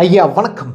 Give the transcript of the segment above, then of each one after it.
ஐயா வணக்கம்.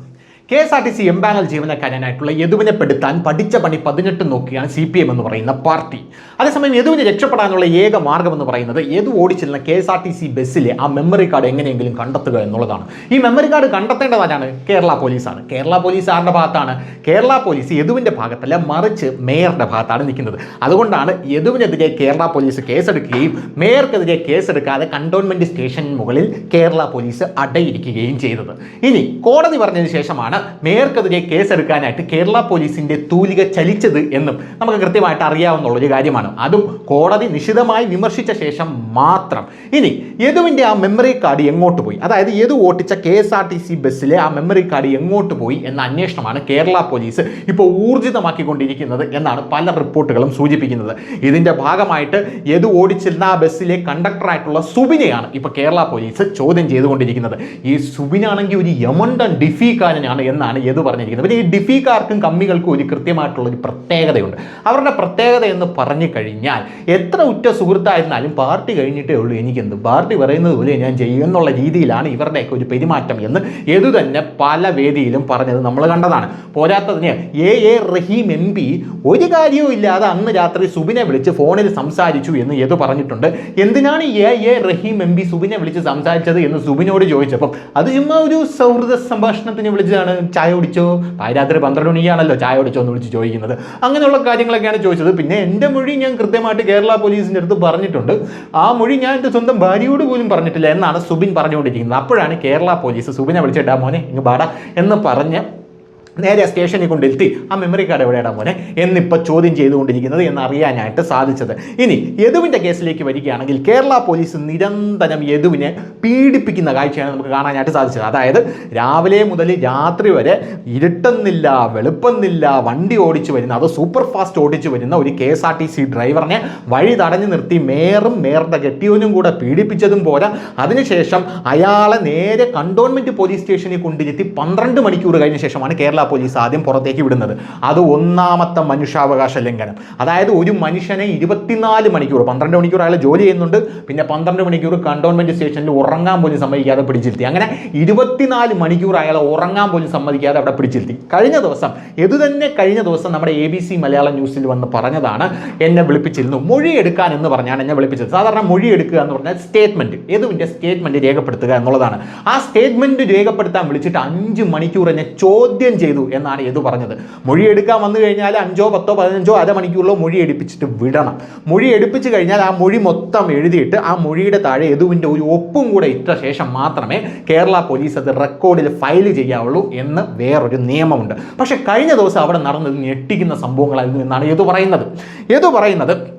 K S R T C empanel ജീവനക്കാരനായിട്ടുള്ള യദുവിനെ പെടുത്താൻ പഠിച്ച പണി പതിനെട്ട് നോക്കിയാണ് സി പി എം എന്ന് പറയുന്ന പാർട്ടി. അതേസമയം യദുവിനെ രക്ഷപ്പെടാനുള്ള ഏക മാർഗം എന്ന് പറയുന്നത് യദു ഓടിച്ചിരുന്ന K S R T C ബസ്സിലെ ആ മെമ്മറി കാർഡ് എങ്ങനെയെങ്കിലും കണ്ടെത്തുക എന്നുള്ളതാണ്. ഈ മെമ്മറി കാർഡ് കണ്ടെത്തേണ്ടതാണ് കേരള പോലീസാണ്. കേരള പോലീസ് ആരുടെ ഭാഗത്താണ്. കേരള പോലീസ് യദുവിന്റെ ഭാഗത്തല്ല മറിച്ച് മേയറുടെ ഭാഗത്താണ് നിൽക്കുന്നത്. അതുകൊണ്ടാണ് യദുവിനെതിരെ കേരള പോലീസ് കേസെടുക്കുകയും മേയർക്കെതിരെ കേസെടുക്കാതെ കണ്ടോൺമെന്റ് സ്റ്റേഷൻ മുകളിൽ കേരള പോലീസ് അടയിരിക്കുകയും ചെയ്തത്. ഇനി കോടതി പറഞ്ഞതിന് ശേഷമാണ് മേയർക്കെതിരെ കേസെടുക്കാനായിട്ട് കേരള പോലീസിന്റെ തൂലിക ചലിച്ചത് എന്നും നമുക്ക് കൃത്യമായിട്ട് അറിയാവുന്ന ഒരു കാര്യമാണ്. അതും കോടതി നിശിതമായി വിമർശിച്ച ശേഷം മാത്രം. ഇനി യദുവിന്റെ ആ മെമ്മറി കാർഡ് എങ്ങോട്ട് പോയി? അതായത് Yadu ഓട്ടിച്ച K S R T C ബസ്സിലെ ആ മെമ്മറി കാർഡ് എങ്ങോട്ട് പോയി എന്ന അന്വേഷണമാണ് കേരള പോലീസ് ഇപ്പോൾ ഊർജിതമാക്കിക്കൊണ്ടിരിക്കുന്നത് എന്നാണ് പല റിപ്പോർട്ടുകളും സൂചിപ്പിക്കുന്നത്. ഇതിന്റെ ഭാഗമായിട്ട് യദു ഓടിച്ചിരുന്ന ആ ബസ്സിലെ കണ്ടക്ടറായിട്ടുള്ള സുബിനെയാണ് ഇപ്പോൾ കേരള പോലീസ് ചോദ്യം ചെയ്തുകൊണ്ടിരിക്കുന്നത്. ഈ സുബിനാണെങ്കിൽ ഒരു യമണ്ടൻ ഡിഫീക്കാരനാണ് എന്നാണ് ഏത് പറഞ്ഞിരിക്കുന്നത്. പിന്നെ ഈ ഡിഫിക്കാർക്കും കമ്മികൾക്കും ഒരു കൃത്യമായിട്ടുള്ള ഒരു പ്രത്യേകതയുണ്ട്. അവരുടെ പ്രത്യേകത എന്ന് പറഞ്ഞു കഴിഞ്ഞാൽ എത്ര ഉറ്റ സുഹൃത്തായിരുന്നാലും പാർട്ടി കഴിഞ്ഞിട്ടേ ഉള്ളൂ എനിക്കെന്ത്. പാർട്ടി പറയുന്നത് പോലെ ഞാൻ ചെയ്യും എന്നുള്ള രീതിയിലാണ് ഇവരുടെയൊക്കെ ഒരു പെരുമാറ്റം എന്ന് ഏതു തന്നെ പല വേദിയിലും പറഞ്ഞത് നമ്മൾ കണ്ടതാണ്. പോരാത്തതിന് A A Rahim M P ഒരു കാര്യവും ഇല്ലാതെ അന്ന് രാത്രി സുബിനെ വിളിച്ച് ഫോണിൽ സംസാരിച്ചു എന്ന് ഏത് പറഞ്ഞിട്ടുണ്ട്. എന്തിനാണ് A A Rahim M P സുബിനെ വിളിച്ച് സംസാരിച്ചത് എന്ന് സുബിനോട് ചോദിച്ചപ്പം അത് ചുമ്മാ ഒരു സൗഹൃദ സംഭാഷണത്തിന് വിളിച്ചതാണ്. ചായ കുടിച്ചോ? രാത്രി പന്ത്രണ്ട് മണിയാണല്ലോ ചായ കുടിച്ചോ എന്ന് വിളിച്ച് ചോദിക്കുന്നത്. അങ്ങനെയുള്ള കാര്യങ്ങളൊക്കെയാണ് ചോദിച്ചത്. പിന്നെ എന്റെ മൊഴി ഞാൻ കൃത്യമായിട്ട് കേരള പോലീസിന്റെ അടുത്ത് പറഞ്ഞിട്ടുണ്ട്. ആ മൊഴി ഞാൻ എന്റെ സ്വന്തം ഭാര്യയോട് പോലും പറഞ്ഞിട്ടില്ല എന്നാണ് സുബിൻ പറഞ്ഞുകൊണ്ടിരിക്കുന്നത്. അപ്പോഴാണ് കേരള പോലീസ് സുബിനെ വിളിച്ചിട്ടാ മോനെ ഇങ്ങ് ബാടാ എന്ന് പറഞ്ഞ് നേരെ സ്റ്റേഷനിൽ കൊണ്ടിരുത്തി ആ മെമ്മറി കാർഡ് എവിടെയാണ് മോനെ? എന്നിപ്പോൾ ചോദ്യം ചെയ്തുകൊണ്ടിരിക്കുന്നത് എന്ന് അറിയാനായിട്ട് സാധിച്ചത്. ഇനി യദുവിന്റെ കേസിലേക്ക് വരികയാണെങ്കിൽ കേരള പോലീസ് നിരന്തരം യദുവിനെ പീഡിപ്പിക്കുന്ന കാഴ്ചയാണ് നമുക്ക് കാണാനായിട്ട് സാധിച്ചത്. അതായത് രാവിലെ മുതൽ രാത്രി വരെ ഇരുട്ടുന്നില്ല വെളുപ്പുന്നില്ല വണ്ടി ഓടിച്ചു വരുന്ന അത് സൂപ്പർ ഫാസ്റ്റ് ഓടിച്ചു വരുന്ന ഒരു K S R T C ഡ്രൈവറിനെ വഴി തടഞ്ഞു നിർത്തി മേയറും മേയറുടെ കെട്ടിയവനും കൂടെ പീഡിപ്പിച്ചതും പോലെ അതിനുശേഷം അയാളെ നേരെ കണ്ടോൺമെന്റ് പോലീസ് സ്റ്റേഷനിൽ കൊണ്ടിരുത്തി പന്ത്രണ്ട് മണിക്കൂർ കഴിഞ്ഞ ശേഷമാണ് കേരള പോലീസ് ആദ്യം പുറത്തേക്ക് വിടുന്നത്. അത് ഒന്നാമത്തെ മനുഷ്യാവകാശ ലംഘനം. അതായത് ഒരു മനുഷ്യനെ ഇരുപത്തിനാല് മണിക്കൂർ പന്ത്രണ്ട് മണിക്കൂർ അയാൾ ജോലി ചെയ്യുന്നുണ്ട്. പിന്നെ പന്ത്രണ്ട് മണിക്കൂർ കണ്ടോൺമെന്റ് സ്റ്റേഷനിൽ ഉറങ്ങാൻ പോലും സമ്മതിക്കാതെ പിടിച്ചിരുത്തി. അങ്ങനെ ഇരുപത്തിനാല് മണിക്കൂർ അയാളെ ഉറങ്ങാൻ പോലും സമ്മതിക്കാതെ അവിടെ പിടിച്ചിരുത്തി. കഴിഞ്ഞ ദിവസം ഇത് തന്നെ കഴിഞ്ഞ ദിവസം നമ്മുടെ എ ബി സി മലയാളം ന്യൂസിൽ വന്ന് പറഞ്ഞതാണ് എന്നെ വിളിപ്പിച്ചിരുന്നു. മൊഴി എടുക്കാൻ എന്ന് പറഞ്ഞാണ് എന്നെ വിളിപ്പിച്ചത്. സാധാരണ മൊഴി എടുക്കുക എന്ന് പറഞ്ഞാൽ സ്റ്റേറ്റ്മെന്റ് ഏതുവിന്റെ സ്റ്റേറ്റ്മെന്റ് രേഖപ്പെടുത്തുക എന്നുള്ളതാണ്. ആ സ്റ്റേറ്റ്മെന്റ് രേഖപ്പെടുത്താൻ വിളിച്ചിട്ട് അഞ്ച് മണിക്കൂർ എന്നെ ചോദ്യം ചെയ്തു. എന്നാണ് യദു പറഞ്ഞത്. മൊഴി എടുക്കാൻ വന്നു കഴിഞ്ഞാൽ അഞ്ചോ പത്തോ പതിനഞ്ചോ അര മണിക്കൂറിലോ മൊഴി എടുപ്പിച്ചിട്ട് വിടണം. മൊഴി എടുപ്പിച്ച് കഴിഞ്ഞാൽ ആ മൊഴി മൊത്തം എഴുതിയിട്ട് ആ മൊഴിയുടെ താഴെ യദുവിന്റെ ഒരു ഒപ്പും കൂടെ ഇട്ട ശേഷം മാത്രമേ കേരള പോലീസ് അത് റെക്കോർഡിൽ ഫയൽ ചെയ്യാവുള്ളൂ എന്ന് വേറൊരു നിയമമുണ്ട്. പക്ഷേ കഴിഞ്ഞ ദിവസം അവിടെ നടന്നത് ഞെട്ടിക്കുന്ന സംഭവങ്ങളായിരുന്നു എന്നാണ് യദു പറയുന്നത്. യദു പറയുന്നത്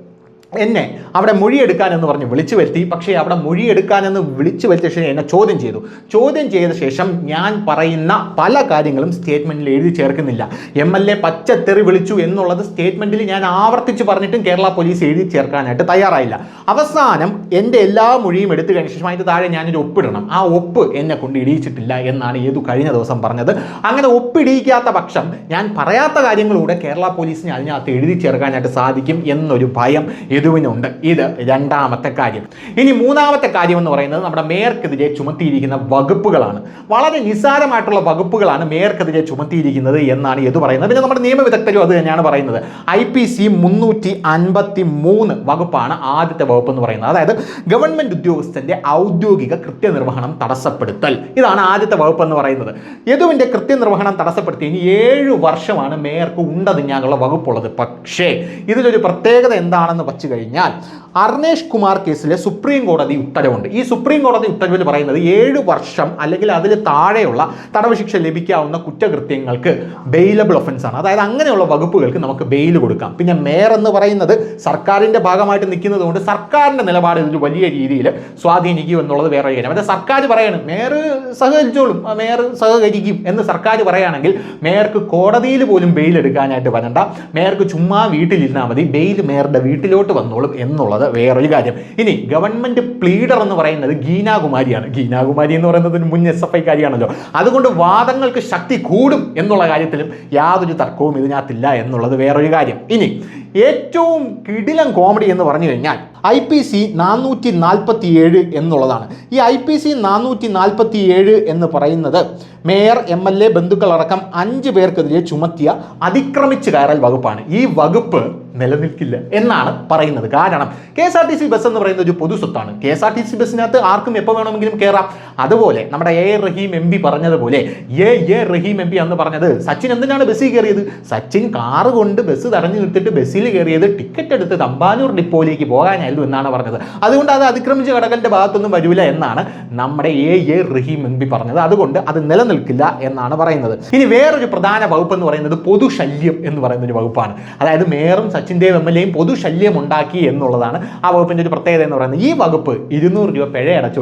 എന്നെ അവിടെ മൊഴിയെടുക്കാനെന്ന് പറഞ്ഞ് വിളിച്ചു വരുത്തി. പക്ഷേ അവിടെ മൊഴിയെടുക്കാനെന്ന് വിളിച്ചു വരുത്തിയ ശേഷം എന്നെ ചോദ്യം ചെയ്തു. ചോദ്യം ചെയ്ത ശേഷം ഞാൻ പറയുന്ന പല കാര്യങ്ങളും സ്റ്റേറ്റ്മെന്റിൽ എഴുതി ചേർക്കുന്നില്ല. എം എൽ എ പച്ചത്തെറി വിളിച്ചു എന്നുള്ളത് സ്റ്റേറ്റ്മെന്റിൽ ഞാൻ ആവർത്തിച്ച് പറഞ്ഞിട്ടും കേരള പോലീസ് എഴുതി ചേർക്കാനായിട്ട് തയ്യാറായില്ല. അവസാനം എന്റെ എല്ലാ മൊഴിയും എടുത്തു കഴിഞ്ഞ ശേഷം അതിന്റെ താഴെ ഞാനൊരു ഒപ്പിടണം. ആ ഒപ്പ് എന്നെ കൊണ്ട് ഇടിയിച്ചിട്ടില്ല എന്നാണ് ഏതു കഴിഞ്ഞ ദിവസം പറഞ്ഞത്. അങ്ങനെ ഒപ്പിടിയിക്കാത്ത പക്ഷം ഞാൻ പറയാത്ത കാര്യങ്ങളൂടെ കേരള പോലീസിന് അതിനകത്ത് എഴുതി ചേർക്കാനായിട്ട് സാധിക്കും എന്നൊരു ഭയം യദുവിനുണ്ട് ഇത് രണ്ടാമത്തെ കാര്യം. ഇനി മൂന്നാമത്തെ കാര്യം എന്ന് പറയുന്നത് നമ്മുടെ മേയർക്കെതിരെ ചുമത്തിയിരിക്കുന്ന വകുപ്പുകളാണ്. വളരെ നിസ്സാരമായിട്ടുള്ള വകുപ്പുകളാണ് മേയർക്കെതിരെ ചുമത്തിയിരിക്കുന്നത് എന്നാണ് യദു പറയുന്നത്. പിന്നെ നമ്മുടെ നിയമവിദഗ്ധരും അത് തന്നെയാണ് പറയുന്നത്. ഐ പി സി മുന്നൂറ്റി അൻപത്തി മൂന്ന് വകുപ്പാണ് ആദ്യത്തെ വകുപ്പ് എന്ന് പറയുന്നത്. അതായത് ഗവൺമെന്റ് ഉദ്യോഗസ്ഥന്റെ ഔദ്യോഗിക കൃത്യനിർവഹണം തടസ്സപ്പെടുത്തൽ. ഇതാണ് ആദ്യത്തെ വകുപ്പ് എന്ന് പറയുന്നത്. യദുവിന്റെ കൃത്യനിർവഹണം തടസ്സപ്പെടുത്തി ഇനി ഏഴ് വർഷമാണ് മേയർക്ക് ഉണ്ടതിഞ്ഞാനുള്ള വകുപ്പുള്ളത്. പക്ഷേ ഇതിലൊരു പ്രത്യേകത എന്താണെന്ന് വച്ചു കഴിഞ്ഞാൽ അർണേഷ് കുമാർ കേസിലെ സുപ്രീം കോടതി ഉത്തരവുണ്ട്. ഈ സുപ്രീം കോടതി ഉത്തരവിൽ പറയുന്നത് ഏഴ് വർഷം അല്ലെങ്കിൽ അതിൽ താഴെയുള്ള തടവ് ശിക്ഷ ലഭിക്കാവുന്ന കുറ്റകൃത്യങ്ങൾക്ക് ബെയിലബിൾ ആണ്. അതായത് അങ്ങനെയുള്ള വകുപ്പുകൾക്ക് നമുക്ക് ബെയിൽ കൊടുക്കാം. പിന്നെ മേയർ എന്ന് പറയുന്നത് സർക്കാരിന്റെ ഭാഗമായിട്ട് നിൽക്കുന്നത് കൊണ്ട് സർക്കാരിന്റെ നിലപാട് ഇതിൽ വലിയ രീതിയിൽ സ്വാധീനിക്കും എന്നുള്ളത് വേറെ കാര്യം. അതായത് സർക്കാർ പറയണം മേയർ സഹകരിച്ചോളും. മേയർ സഹകരിക്കും. എന്ന് സർക്കാർ പറയുകയാണെങ്കിൽ മേയർക്ക് കോടതിയിൽ പോലും ബെയിൽ എടുക്കാനായിട്ട് വരണ്ട. മേയർക്ക് ചുമ്മാ വീട്ടിലിരുന്നാൽ മതി. ബെയിൽ മേയറുടെ വീട്ടിലോട്ട് വന്നോളും എന്നുള്ളത് വേറൊരു കാര്യം. ഇനി ഗവൺമെന്റ് പ്ലീഡർ എന്ന് പറയുന്നത് ഗീനാകുമാരിയാണ്. ഗീനാകുമാരി എന്ന് പറയുന്നത് മുൻ എസ് എഫ് ഐക്കാരിയാണല്ലോ അതുകൊണ്ട് വാദങ്ങൾക്ക് ശക്തി കൂടും എന്നുള്ള കാര്യത്തിലും യാതൊരു തർക്കവും ഇതിനകത്തില്ല എന്നുള്ളത് വേറൊരു കാര്യം. ഇനി ഏറ്റവും കിടിലം കോമഡി എന്ന് പറഞ്ഞു കഴിഞ്ഞാൽ ഐ പി സി നാനൂറ്റി നാൽപ്പത്തി ഏഴ് എന്നുള്ളതാണ്. ഈ ഐ പി സി നാനൂറ്റി നാൽപ്പത്തി ഏഴ് എന്ന് പറയുന്നത് മേയർ എം എൽ എ ബന്ധുക്കളടക്കം അഞ്ച് പേർക്കെതിരെ ചുമത്തിയ അതിക്രമിച്ച് കയറൽ വകുപ്പാണ്. ഈ വകുപ്പ് നിലനിൽക്കില്ല എന്നാണ് പറയുന്നത്. കാരണം K S R T C bus എന്ന് പറയുന്നത് ഒരു പൊതു സ്വത്താണ്. K S R T C ബസ്സിനകത്ത് ആർക്കും എപ്പോൾ വേണമെങ്കിലും കയറാം അതുപോലെ നമ്മുടെ എ റഹീം എം പി പറഞ്ഞതുപോലെ A A Rahim M P എന്ന് പറഞ്ഞത് സച്ചിൻ എന്തിനാണ് ബസ്സിൽ കയറിയത്? സച്ചിൻ കാറ് കൊണ്ട് ബസ് തടഞ്ഞു നിർത്തിയിട്ട് ബസ്സിൽ കയറിയത് ടിക്കറ്റ് എടുത്ത് തമ്പാനൂർ ഡിപ്പോയിലേക്ക് പോകാനായിരുന്നു എന്നാണ് പറഞ്ഞത് അതുകൊണ്ട് അത് അതിക്രമിച്ച് കടകലിന്റെ ഭാഗത്തൊന്നും വരില്ല എന്നാണ് നമ്മുടെ A A Rahim M P പറഞ്ഞത്. അതുകൊണ്ട് അത് നിലനിൽക്കില്ല എന്നാണ് പറയുന്നത്. ഇനി വേറൊരു പ്രധാന വകുപ്പ് എന്ന് പറയുന്നത് പൊതുശല്യം എന്ന് പറയുന്ന ഒരു വകുപ്പാണ്. അതായത് മേയറും ദേവ് എം എൽ എയും പൊതുശല്യം ഉണ്ടാക്കി എന്നുള്ളതാണ് ആ വകുപ്പിന്റെ ഒരു പ്രത്യേകത എന്ന് പറയുന്നത്. ഈ വകുപ്പ് ഇരുന്നൂറ് രൂപ പിഴ അടച്ച്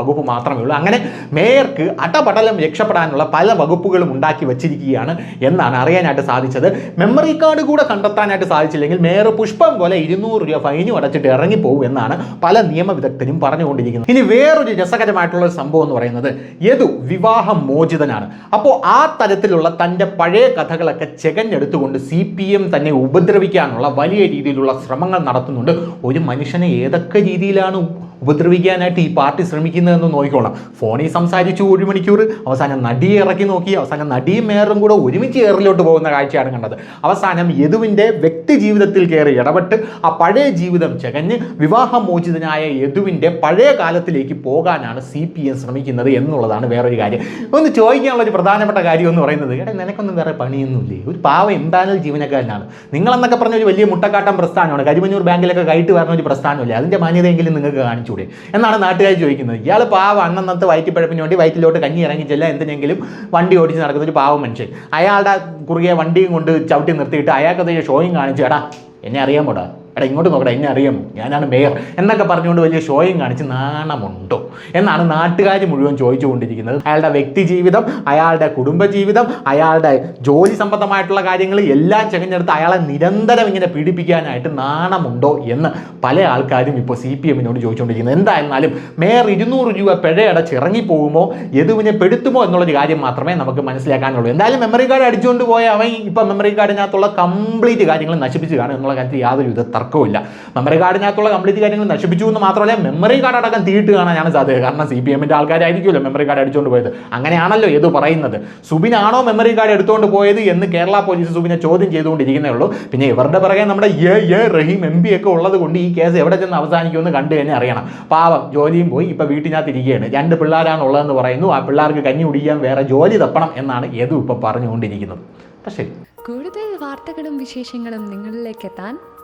വകുപ്പ് മാത്രമേ ഉള്ളൂ. അങ്ങനെ മേയർക്ക് അടപടലം രക്ഷപ്പെടാനുള്ള പല വകുപ്പുകളും ഉണ്ടാക്കി വച്ചിരിക്കുകയാണ് എന്നാണ് അറിയാനായിട്ട് സാധിച്ചത്. മെമ്മറി കാർഡ് കൂടെ കണ്ടെത്താനായിട്ട് സാധിച്ചില്ലെങ്കിൽ മേയർ പുഷ്പം പോലെ ഇരുന്നൂറ് രൂപ ഫൈനും അടച്ചിട്ട് ഇറങ്ങിപ്പോകും എന്നാണ് പല നിയമവിദഗ്ധരും പറഞ്ഞുകൊണ്ടിരിക്കുന്നത്. ഇനി വേറൊരു രസകരമായിട്ടുള്ള ഒരു സംഭവം എന്ന് പറയുന്നത് യദു വിവാഹം മോചിതനാണ്. അപ്പോൾ ആ തരത്തിലുള്ള തന്റെ പഴയ കഥകളൊക്കെ ചെകഞ്ഞെടുത്തുകൊണ്ട് സി പി എം തന്നെ ഉപദ്രവിക്കാനുള്ള വലിയ രീതിയിലുള്ള ശ്രമങ്ങൾ നടത്തുന്നുണ്ട്. ഒരു മനുഷ്യനെ ഏതൊക്കെ രീതിയിലാണ് ഉപദ്രവിക്കാനായിട്ട് ഈ പാർട്ടി ശ്രമിക്കുന്നതെന്ന് നോക്കിക്കോളാം. ഫോണിൽ സംസാരിച്ചു ഒരു മണിക്കൂർ അവസാനം നടിയെ ഇറക്കി നോക്കി അവസാനം നടിയും മേയറും കൂടെ ഒരുമിച്ച് ഏറിലോട്ട് പോകുന്ന കാഴ്ചയാണ് കണ്ടത്. അവസാനം യദുവിന്റെ വ്യക്തി ജീവിതത്തിൽ കയറി ഇടപെട്ട് ആ പഴയ ജീവിതം ചകഞ്ഞ് വിവാഹമോചിതനായ യദുവിന്റെ പഴയ കാലത്തിലേക്ക് പോകാനാണ് സി പി എം ശ്രമിക്കുന്നത് എന്നുള്ളതാണ് വേറൊരു കാര്യം. ഒന്ന് ചോദിക്കാനുള്ള ഒരു പ്രധാനപ്പെട്ട കാര്യം എന്ന് പറയുന്നത് എടാ നിനക്കൊന്നും വേറെ പണിയൊന്നുമില്ലേ? ഒരു പാവ എംപാനൽ ജീവനക്കാരനാണ്. നിങ്ങളെന്നൊക്കെ പറഞ്ഞ ഒരു വലിയ മുട്ടക്കാട്ടം പ്രസ്ഥാനമാണ്. കരിമഞ്ഞൂർ ബാങ്കിലൊക്കെ കയറ്റ് വരുന്ന ഒരു പ്രസ്ഥാനമില്ലേ? അതിന്റെ മാന്യതയെങ്കിലും നിങ്ങൾക്ക് കാണിച്ചൂടെ എന്നാണ് നാട്ടുകാർ ചോദിക്കുന്നത്. ഇയാൾ പാവ അന്നന്നത്തെ വയറ്റിപ്പഴപ്പിന് വേണ്ടി വയറ്റിലോട്ട് കഞ്ഞി ഇറങ്ങി ചെല്ല എന്തിനെങ്കിലും വണ്ടി ഓടിച്ച് നടക്കുന്ന ഒരു പാവ മനുഷ്യൻ. അയാളുടെ കുറുകെ വണ്ടിയും കൊണ്ട് ചവിട്ടി നിർത്തിയിട്ട് അയാൾക്കത് ഷോയും കാണിച്ചു. എടാ എന്നെ അറിയാമോടാ എടാ ഇങ്ങോട്ട് നോക്കടാ എന്നെ അറിയാമോ ഞാനാണ് മേയർ. എന്നൊക്കെ പറഞ്ഞുകൊണ്ട് വലിയ ഷോയും കാണിച്ച് നാണമുണ്ടോ? എന്നാണ് നാട്ടുകാർ മുഴുവൻ ചോദിച്ചുകൊണ്ടിരിക്കുന്നത്. അയാളുടെ വ്യക്തി ജീവിതം അയാളുടെ കുടുംബജീവിതം അയാളുടെ ജോലി സംബന്ധമായിട്ടുള്ള കാര്യങ്ങൾ എല്ലാം ചെകഞ്ഞെടുത്ത് അയാളെ നിരന്തരം ഇങ്ങനെ പീഡിപ്പിക്കാനായിട്ട് നാണമുണ്ടോ എന്ന് പല ആൾക്കാരും ഇപ്പോൾ സി പി എമ്മിനോട് ചോദിച്ചുകൊണ്ടിരിക്കുന്നത്. എന്തായിരുന്നാലും മേയർ ഇരുന്നൂറ് രൂപ പിഴയടച്ച് ഇറങ്ങിപ്പോകുമോ? യദുവിനെ പെടുത്തുമോ എന്നുള്ളൊരു കാര്യം മാത്രമേ നമുക്ക് മനസ്സിലാക്കാനുള്ളൂ. എന്തായാലും മെമ്മറി കാർഡ് അടിച്ചുകൊണ്ട് പോയ അവൻ ഇപ്പം മെമ്മറി കാർഡിനകത്തുള്ള കംപ്ലീറ്റ് കാര്യങ്ങൾ നശിപ്പിച്ചു കാണും എന്നുള്ള കാര്യത്തിൽ യാതൊരു വിധ തർക്കവുമില്ല. മെമ്മറി കാർഡിനകത്തുള്ള കംപ്ലീറ്റ് കാര്യങ്ങൾ നശിപ്പിച്ചു എന്ന് മാത്രമല്ല മെമ്മറി കാർഡ് അടക്കം തീയിട്ട് കാണാനാണ് സാധ്യത. കാരണം സി പി എമ്മിന്റെ ആൾക്കാരായിരിക്കുമല്ലോ മെമ്മറി കാർഡ് അടിച്ചുകൊണ്ട് പോയത്. അങ്ങനെയാണല്ലോ ഏത് പറയുന്നത്. സുബിനാണോ മെമ്മറി കാർഡ് എടുത്തുകൊണ്ട് പോയത് എന്ന് കേരള പോലീസ് സുബിനെ ചോദ്യം ചെയ്തുകൊണ്ടിരിക്കുന്നേ ഉള്ളൂ. പിന്നെ ഇവരുടെ പിറകെ നമ്മുടെ A A Rahim M P ഒക്കെ ഉള്ളത് കൊണ്ട് ഈ കേസ് എവിടെ ചെന്ന് അവസാനിക്കുമെന്ന് കണ്ടു തന്നെ അറിയണം. പാവം ജോലിയും പോയി ഇപ്പോൾ വീട്ടിനകത്ത് ഇരിക്കുകയാണ്. രണ്ട് പിള്ളേരാണ് ഉള്ളതെന്ന് പറയുന്നു. ആ പിള്ളേർക്ക് കഞ്ഞി കുടിക്കാൻ വേറെ ജോലി തപ്പണം എന്നാണ് യദു ഇപ്പം പറഞ്ഞുകൊണ്ടിരിക്കുന്നത്. പക്ഷേ കൂടുതൽ വാർത്തകളും വിശേഷങ്ങളും നിങ്ങളിലേക്ക് എത്താൻ